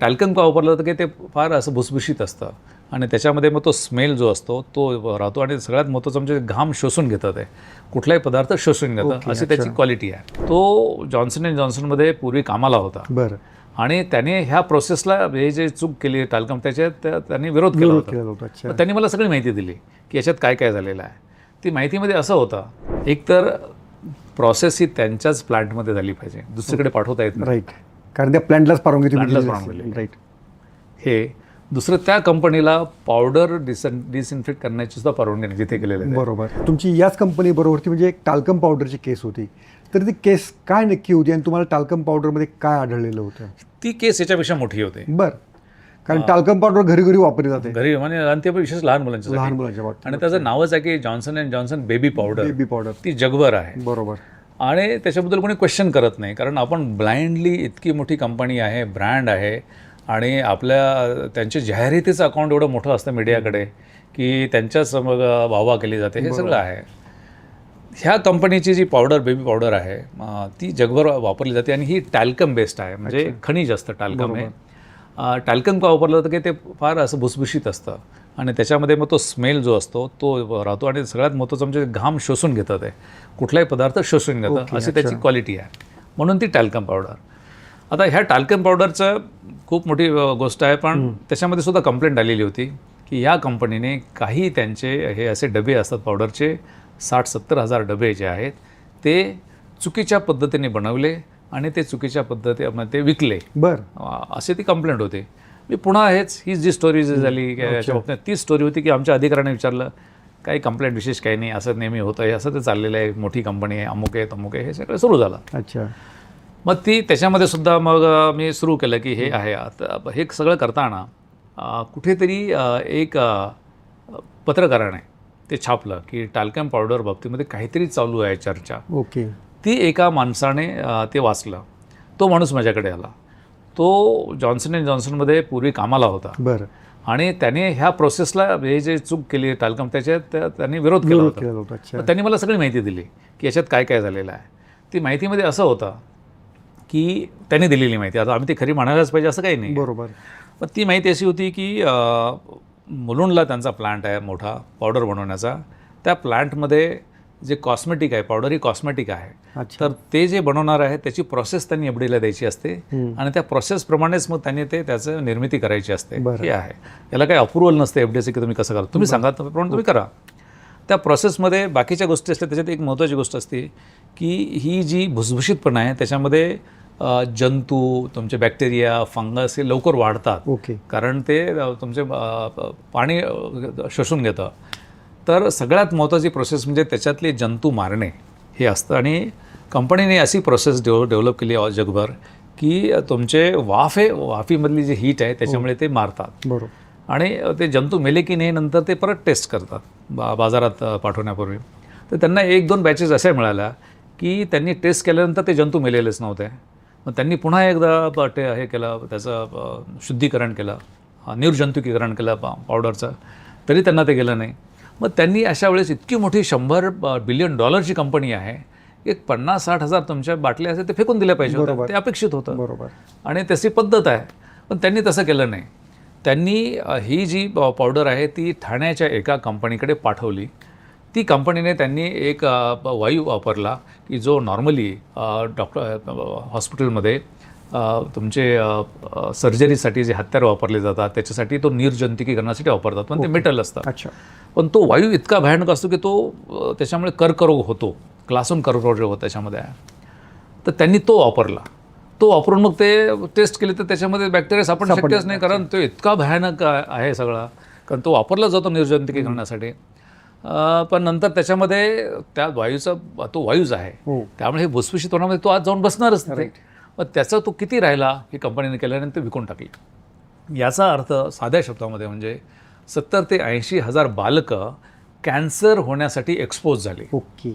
Talcum का वापरलं तर की ते फार असं भुसभुशीत असतं. आणि त्याच्यामध्ये मग तो स्मेल जो असतो तो राहतो आणि सगळ्यात महत्त्वाचं म्हणजे घाम शोषून घेतं ते. कुठलाही पदार्थ शोषून घेतं. ओके, अशी त्याची. क्वालिटी आहे. तो जॉन्सन अँड जॉन्सनमध्ये पूर्वी कामाला होता. बरं. आणि त्याने ह्या प्रोसेसला हे जे चूक केली टाल्कम त्याच्यात त्या- त्यांनी विरोध केला होता. त्यांनी मला सगळी माहिती दिली की याच्यात काय काय झालेलं आहे. ती माहितीमध्ये असं होतं एकतर प्रोसेस ही त्यांच्याच प्लांटमध्ये झाली पाहिजे. दुसरीकडे पाठवता येत नाही. कारण त्या प्लॅन्टलाच परवानगी तुम्ही Plant लाच दिलेली परवानगी असेल. राईट हे दुसरं त्या कंपनीला पावडर डिसन डिसइन्फेक्ट करण्याची सुद्धा परवानगी नाही जिथे केलेलं आहे. बरोबर. तुमची याच कंपनी बरोबरती म्हणजे एक टाल्कम पावडरची केस होती. तर ती केस काय नक्की होती आणि तुम्हाला टाल्कम पावडरमध्ये काय आढळलेलं होतं? ती केस याच्यापेक्षा मोठी होते. बरं. कारण टाल्कम पावडर घरी घरी वापरली जाते. घरी म्हणजे आणि ते विशेष लहान मुलांच्या लहान मुलांच्या आणि त्याचं नावच आहे की Johnson and Johnson baby powder baby powder ती जगभर आहे. बरोबर. आणि त्याच्याबद्दल कोणी क्वेश्चन करत नाही. कारण आपण ब्लाइंडली इतकी मोठी कंपनी आहे ब्रँड आहे आणि आपल्या त्यांचे जाहिरातीचं अकाउंट एवढं मोठं असतं मीडियाकडे की त्यांच्याच मग वाहवा केली जाते. हे सगळं आहे. ह्या कंपनीची जी पावडर बेबी पावडर आहे ती जगभर वापरली जाते आणि ही टॅल्कम बेस्ड आहे. म्हणजे खनिज असतं टॅल्कम हे. टॅल्कम का वापरलं तर की ते फार असं भुसभुशीत असतं. आणि त्याच्यामध्ये मग तो स्मेल जो असतो तो राहतो आणि सगळ्यात महत्त्वाचं म्हणजे घाम शोषून घेतं ते. कुठलाही पदार्थ शोषून घेतं. अशी त्याची क्वालिटी आहे. म्हणून ती टॅल्कम पावडर आता ह्या टाल्कम पावडरचं खूप मोठी गोष्ट आहे पण त्याच्यामध्ये सुद्धा कंप्लेंट आलेली होती की या कंपनीने काही त्यांचे हे असे डबे असतात पावडरचे साठ सत्तर हजार डबे जे आहेत ते चुकीच्या पद्धतीने बनवले आणि ते चुकीच्या पद्धतीमध्ये ते विकले. बरं. अ, अशी ती कंप्लेंट होती. मी पुन्हा हेच हीच जी स्टोरी जी झाली याच्या तीच स्टोरी होती की आमच्या अधिकाऱ्याने विचारलं काही कंप्लेंट विशेष काही नाही असं नेहमी होतं हे असं ते चाललेलं आहे मोठी कंपनी आहे अमुक आहे तमुक आहे हे सगळं सुरू झालं. अच्छा. मग ती त्याच्यामध्ये सुद्धा मग मी सुरू केलं की हे आहे. आता हे सगळं करताना कुठेतरी एक पत्रकाराने ते छापलं की टाल्कम पावडर बाबतीमध्ये काहीतरी चालू आहे चर्चा. ओके. ती एका माणसाने ते वाचलं. तो माणूस माझ्याकडे आला. तो जॉन्सन अँड जॉन्सनमध्ये पूर्वी कामाला होता. बरं. आणि त्याने ह्या प्रोसेसला हे जे चूक केली टाल्कम त्याच्यात त्या- त्यांनी विरोध केला होता. त्यांनी मला सगळी माहिती दिली की याच्यात काय काय झालेलं आहे. ती माहितीमध्ये असं होतं की त्यांनी दिलेली माहिती. आता आम्ही ती खरी म्हणायलाच पाहिजे असं काही नाही. बरोबर. पण ती माहिती अशी होती की मुलुंडला त्यांचा प्लांट आहे मोठा पावडर बनवण्याचा. त्या प्लांटमध्ये जे कॉस्मेटिक आहे पावडर ही कॉस्मेटिक आहे तर ते जे बनवणार आहे त्याची प्रोसेस त्यांनी एफडीला द्यायची असते. आणि त्या प्रोसेसप्रमाणेच मग त्यांनी ते त्याचं निर्मिती करायची असते. हे आहे. याला काही अप्रुव्हल नसते एफडीचं की तुम्ही कसं करा. तुम्ही सांगा त्याप्रमाणे तुम्ही करा. त्या प्रोसेसमध्ये बाकीच्या गोष्टी असतात त्याच्यात एक महत्त्वाची गोष्ट असते की ही जी भुसभुशीतपणा आहे त्याच्यामध्ये जंतू तुमचे बॅक्टेरिया फंगस हे लवकर वाढतात. ओके. कारण ते तुमचे पाणी शोषून घेतं. तर सगळ्यात महत्त्वाची प्रोसेस म्हणजे त्याच्यातले जंतू मारणे हे असतं. आणि कंपनीने अशी प्रोसेस डेव डेव्हलप केली आहे जगभर की तुमचे वाफ आहे वाफीमधली जी हीट आहे त्याच्यामुळे ते मारतात. बरोबर. आणि ते जंतू मेले की नाही नंतर ते परत टेस्ट करतात बा बाजारात पाठवण्यापूर्वी. तर त्यांना एक दोन बॅचेस अशा मिळाल्या की त्यांनी टेस्ट केल्यानंतर ते जंतू मेलेलेच नव्हते. मग त्यांनी पुन्हा एकदा ते हे केलं त्याचं शुद्धीकरण केलं निर्जंतुकीकरण केलं पा पावडरचं तरी त्यांना ते गेलं नाही. मग त्यांनी अशा वेळेस इतकी मोठी शंभर बिलियन डॉलरची कंपनी आहे एक पन्नास साठ हजार तुमच्या बाटल्या असेल ते फेकून दिल्या पाहिजे होत्या. ते अपेक्षित होतं. बरोबर. आणि त्याची पद्धत आहे. पण त्यांनी तसं केलं नाही. त्यांनी ही जी पावडर आहे ती ठाण्याच्या एका कंपनीकडे पाठवली. ती कंपनीने त्यांनी एक वायू वापरला की जो नॉर्मली डॉक्टर हॉस्पिटलमध्ये तुमचे सर्जरीसाठी जे हत्यार वापरले जातात त्याच्यासाठी तो निर्जंतुकीकरणासाठी वापरतात. पण ते मेटल असतं अच्छा. पण तो वायू इतका भयानक असतो की तो त्याच्यामुळे कर्करोग होतो. क्लासून कर्करोग होतो त्याच्यामध्ये. तर त्यांनी तो वापरला. तो वापरून मग ते टेस्ट केले तर त्याच्यामध्ये बॅक्टेरिया सापडणं शक्यच नाही. कारण तो इतका भयानक आहे सगळा. कारण तो वापरला जातो निर्जंतुकी करण्यासाठी अ, पण नंतर त्याच्यामध्ये त्या वायूचा तो वायूच आहे. हो. त्यामुळे हे भुसभुशीत होण्यामध्ये तो आज जाऊन बसणारच नाही. मग त्याचा तो किती राहिला ही कंपनीने केल्यानंतर विकून टाकली. याचा अर्थ साध्या शब्दामध्ये म्हणजे सत्तर ते ऐंशी हजार बालकं कॅन्सर होण्यासाठी एक्सपोज झाली. ओके.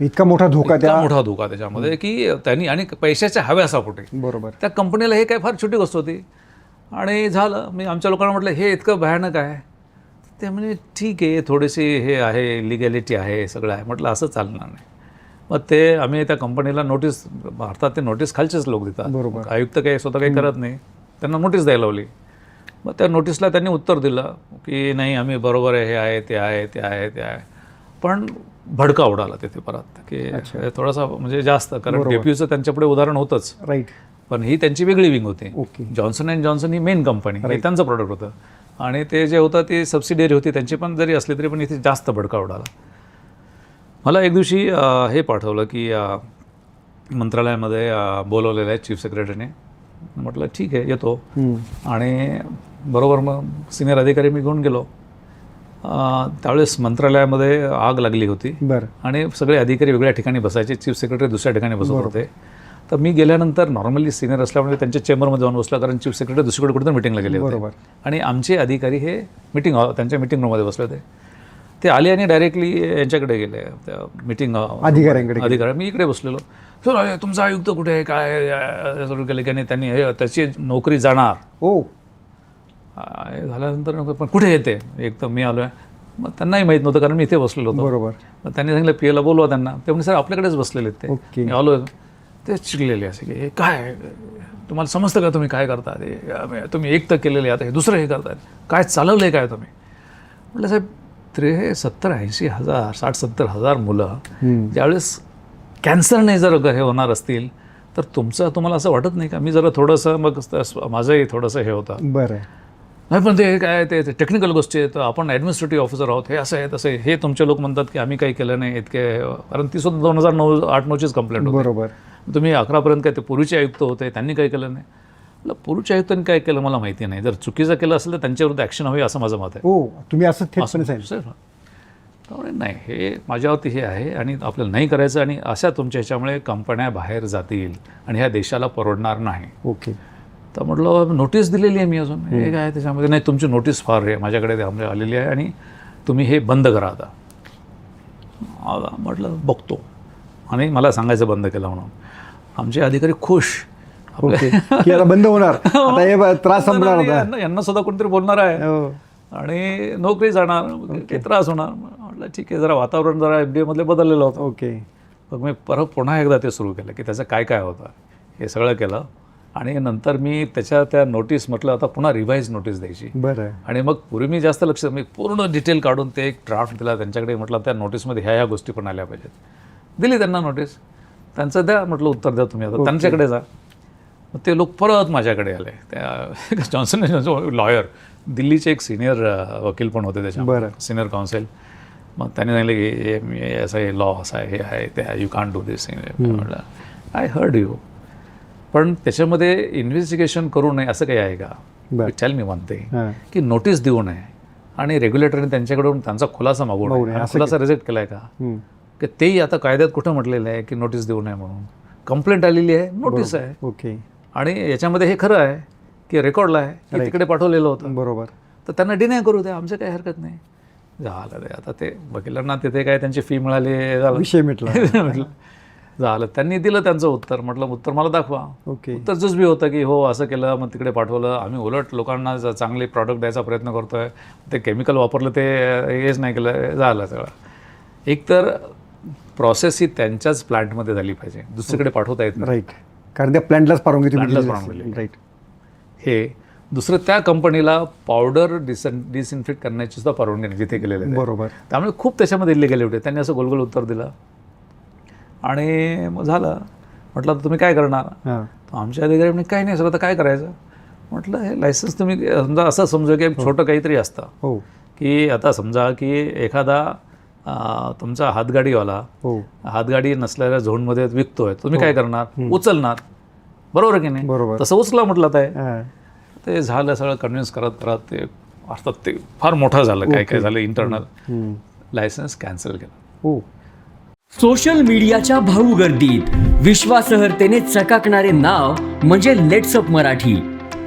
इतका मोठा धोका त्या मोठा धोका त्याच्यामध्ये की त्यांनी आणि पैशाच्या हव्यासापोटी बरोबर. त्या कंपनीला हे काय फार छोटी गोष्ट होती. आणि झालं मी आमच्या लोकांना म्हटलं हे इतकं भयानक आहे. ते म्हणजे ठीक आहे थोडीशी हे आहे लिगॅलिटी आहे सगळं आहे. म्हटलं असं चालणार नाही. मग ते आम्ही त्या कंपनीला नोटीस भारतात ते नोटीस खालचेच लोक देतात. बरोबर. आयुक्त काही स्वतः काही करत नाही. त्यांना नोटीस द्यायला लावली. मग त्या नोटीसला त्यांनी उत्तर दिलं की नाही आम्ही बरोबर आहे हे आहे ते आहे ते आहे ते आहे. पण भडका उडाला तिथे परत की थोडासा म्हणजे जास्त कारण केपीयूचं त्यांच्यापुढे उदाहरण होतंच. राईट पण ही त्यांची वेगळी विंग होती. ओके जॉन्सन अँड जॉन्सन ही मेन कंपनी हे त्यांचं प्रॉडक्ट होतं. आणि ते जे होतं ते सबसिडियरी होती त्यांची पण जरी असली तरी पण इथे जास्त भडका उडाला. मला एक दिवसी अं, हे पाठवलं की मंत्रालयामध्ये बोलवलेलं आहे चीफ सेक्रेटरीने म्हटलं ठीक आहे येतो. आणि बरोबर मग सिनियर अधिकारी मी घेऊन गेलो. त्यावेळेस मंत्रालयामध्ये आग लागली होती. बरं. आणि सगळे अधिकारी वेगळ्या ठिकाणी बसायचे चीफ सेक्रेटरी दुसऱ्या ठिकाणी बसत होते. तर मी गेल्यानंतर नॉर्मली सिनियर असल्यामुळे त्यांच्या चेंबरमध्ये जाऊन बसला कारण चीफ सेक्रेटरी दुसरीकडे कुठे मिटिंगला गेले बरोबर. आणि आमचे अधिकारी हे मिटिंग त्यांच्या मिटिंग रूममध्ये बसले होते. ते आले आणि डायरेक्टली यांच्याकडे गेले. त्या मिटिंग अधिकाऱ्यांकडे अधिकारी मी इकडे बसलेलो. सर अरे तुमचा आयुक्त कुठे आहे? काय आहे?" सुरू केले की नाही? त्यांनी हे त्याची नोकरी जाणार. हे. झाल्यानंतर पण कुठे येते एक तर मी आलो आहे मग त्यांनाही माहीत नव्हतं कारण मी इथे बसलेलो होतो. बरोबर. मग त्यांनी सांगितलं पी एला बोलवा त्यांना. ते म्हणजे सर आपल्याकडेच बसलेले ते. मी आलो ते चिडलेले असे की हे काय तुम्हाला समजतं का तुम्ही काय करता? ते तुम्ही एक तर केलेले आता हे दुसरं हे करताय काय चालवलंय काय तुम्ही? म्हटलं साहेब त्रे सत्तर ऐंशी हजार साठ सत्तर हजार मुलं. ज्यावेळेस कॅन्सरने जर हे होणार असतील तर तुमचं तुम्हाला असं वाटत नाही का? मी जरा थोडंसं मग माझंही थोडंसं हे होतं. बरं. नाही पण ते काय ते टेक्निकल गोष्टी आहेत. आपण ॲडमिनिस्ट्रेटिव्ह ऑफिसर आहोत. हे असं आहे तसं हे तुमचे लोक म्हणतात की आम्ही काही केलं नाही इतके. कारण ती सुद्धा दोन हजार नऊ आठ नऊचीच कंप्लेंट होती. बरोबर. तुम्ही अकरापर्यंत काय ते पूर्वीचे आयुक्त होते त्यांनी काय केलं नाही. पूर्वीच्या आयुक्तांनी काय केलं मला माहिती नाही. जर चुकीचं केलं असेल तर त्यांच्याविरुद्ध ॲक्शन हवी असं माझं मत आहे. ओ तुम्ही असं थेटपणे सांगितलं. सर त्यामुळे नाही हे माझ्यावरती हे आहे आणि आपल्याला नाही करायचं आणि अशा तुमच्या ह्याच्यामुळे कंपन्या बाहेर जातील आणि ह्या देशाला परवडणार नाही. ओके. तर म्हटलं नोटीस दिलेली आहे मी अजून. हे काय त्याच्यामध्ये? नाही तुमची नोटीस फार आहे. माझ्याकडे त्यामुळे आलेली आहे आणि तुम्ही हे बंद करा आता. म्हटलं बघतो. आणि मला सांगायचं बंद केलं म्हणून. आमचे अधिकारी खुश ओके. की आता बंद होणार. आता हे त्रास संपणार होता यांना सुद्धा कोणतरी बोलणार आहे. हो. आणि नोकरी जाणार. काही त्रास होणार. म्हटलं ठीक आहे जरा वातावरण जरा एफ डी एमधले बदललेलं होतं. ओके. मग मी परत पुन्हा एकदा ते सुरू केलं की त्याचं काय काय होतं. हे सगळं केलं. आणि नंतर मी त्याच्या त्या नोटीस म्हटलं आता पुन्हा रिवाईज नोटीस द्यायची. बरं. आणि मग पूर्वी मी जास्त लक्ष मी पूर्ण डिटेल काढून ते एक ड्राफ्ट दिला त्यांच्याकडे म्हटलं त्या नोटीसमध्ये ह्या ह्या गोष्टी पण आल्या पाहिजेत. दिली त्यांना नोटीस त्यांचं द्या म्हटलं उत्तर द्या तुम्ही आता. त्यांच्याकडे जा. मग ते लोक परत माझ्याकडे आले. त्या जॉन्सन जॉन्सन लॉयर दिल्लीचे एक सिनियर वकील पण होते त्याच्या बरं. सिनियर काउन्सिल मग त्यांनी सांगितलं की हे असं हे लॉ असं आहे हे आहे ते यू कान डू दिस म्हटलं आय हर्ड यू पण त्याच्यामध्ये इन्व्हेस्टिगेशन करू नये असं काही आहे का. टेल मी म्हणते की नोटीस देऊ नये. आणि रेग्युलेटरने त्यांच्याकडून त्यांचा खुलासा मागू नये. खुलासा रिजेक्ट केलाय का? हम्म. की तेही आता कायद्यात कुठं म्हटलेलं आहे की नोटीस देऊ नये म्हणून? कंप्लेंट आलेली आहे नोटीस आहे. ओके आणि याच्यामध्ये हे खरं आहे की रेकॉर्डला आहे की तिकडे पाठवलेलं होतं. बरोबर. तर त्यांना डिनाय करू द्या आमचं काही हरकत नाही. झालं ते आता ते वकिलांना तिथे काय त्यांची फी मिळाली झालं. विषय मिटला. झालं. त्यांनी दिलं त्यांचं उत्तर म्हटलं उत्तर मला दाखवा. ओके उत्तर बी होतं की हो असं केलं मग तिकडे पाठवलं. आम्ही उलट लोकांना चांगले प्रॉडक्ट द्यायचा प्रयत्न करतोय. ते केमिकल वापरलं ते हेच नाही केलं झालं सगळं. एकतर प्रोसेस ही त्यांच्याच प्लांटमध्ये झाली पाहिजे. दुसरीकडे पाठवता येत नाही. राईट कारण त्या प्लॅन्टलाच परवानगी तुम्ही परवानगी. राईट. हे दुसरं त्या कंपनीला पावडर डिसन डिसइन्फेक्ट करण्याची सुद्धा परवानगी नाही जिथे केलेलं आहे. बरोबर. त्यामुळे खूप त्याच्यामध्ये इल्लिगल होते त्यांनी असं गोलगोल उत्तर दिलं. आणि मग झालं. म्हटलं आता तुम्ही काय करणार? हां. तर आमच्या अधिकारी म्हणजे काही नाही सर आता काय करायचं? म्हटलं हे लायसन्स तुम्ही समजा असं समजू की छोटं काहीतरी असतं हो. की आता समजा की एखादा तुमचा हातगाडीवाला हो. हातगाडी नसलेल्या झोनमध्ये विकतोय तुम्ही काय करणार? उचलणार. बरोबर की नाही? बरोबर. तसं उचला म्हटलं ते हां. ते झालं सगळं कन्व्हिन्स करत करत ते अर्थात ते फार मोठं झालं. काय काय झालं? इंटरनल. लायसन्स कॅन्सल केलं. हो. सोशल मीडियाच्या भाऊ गर्दीत विश्वासार्हतेने चकाकणारे नाव म्हणजे लेट्सअप मराठी.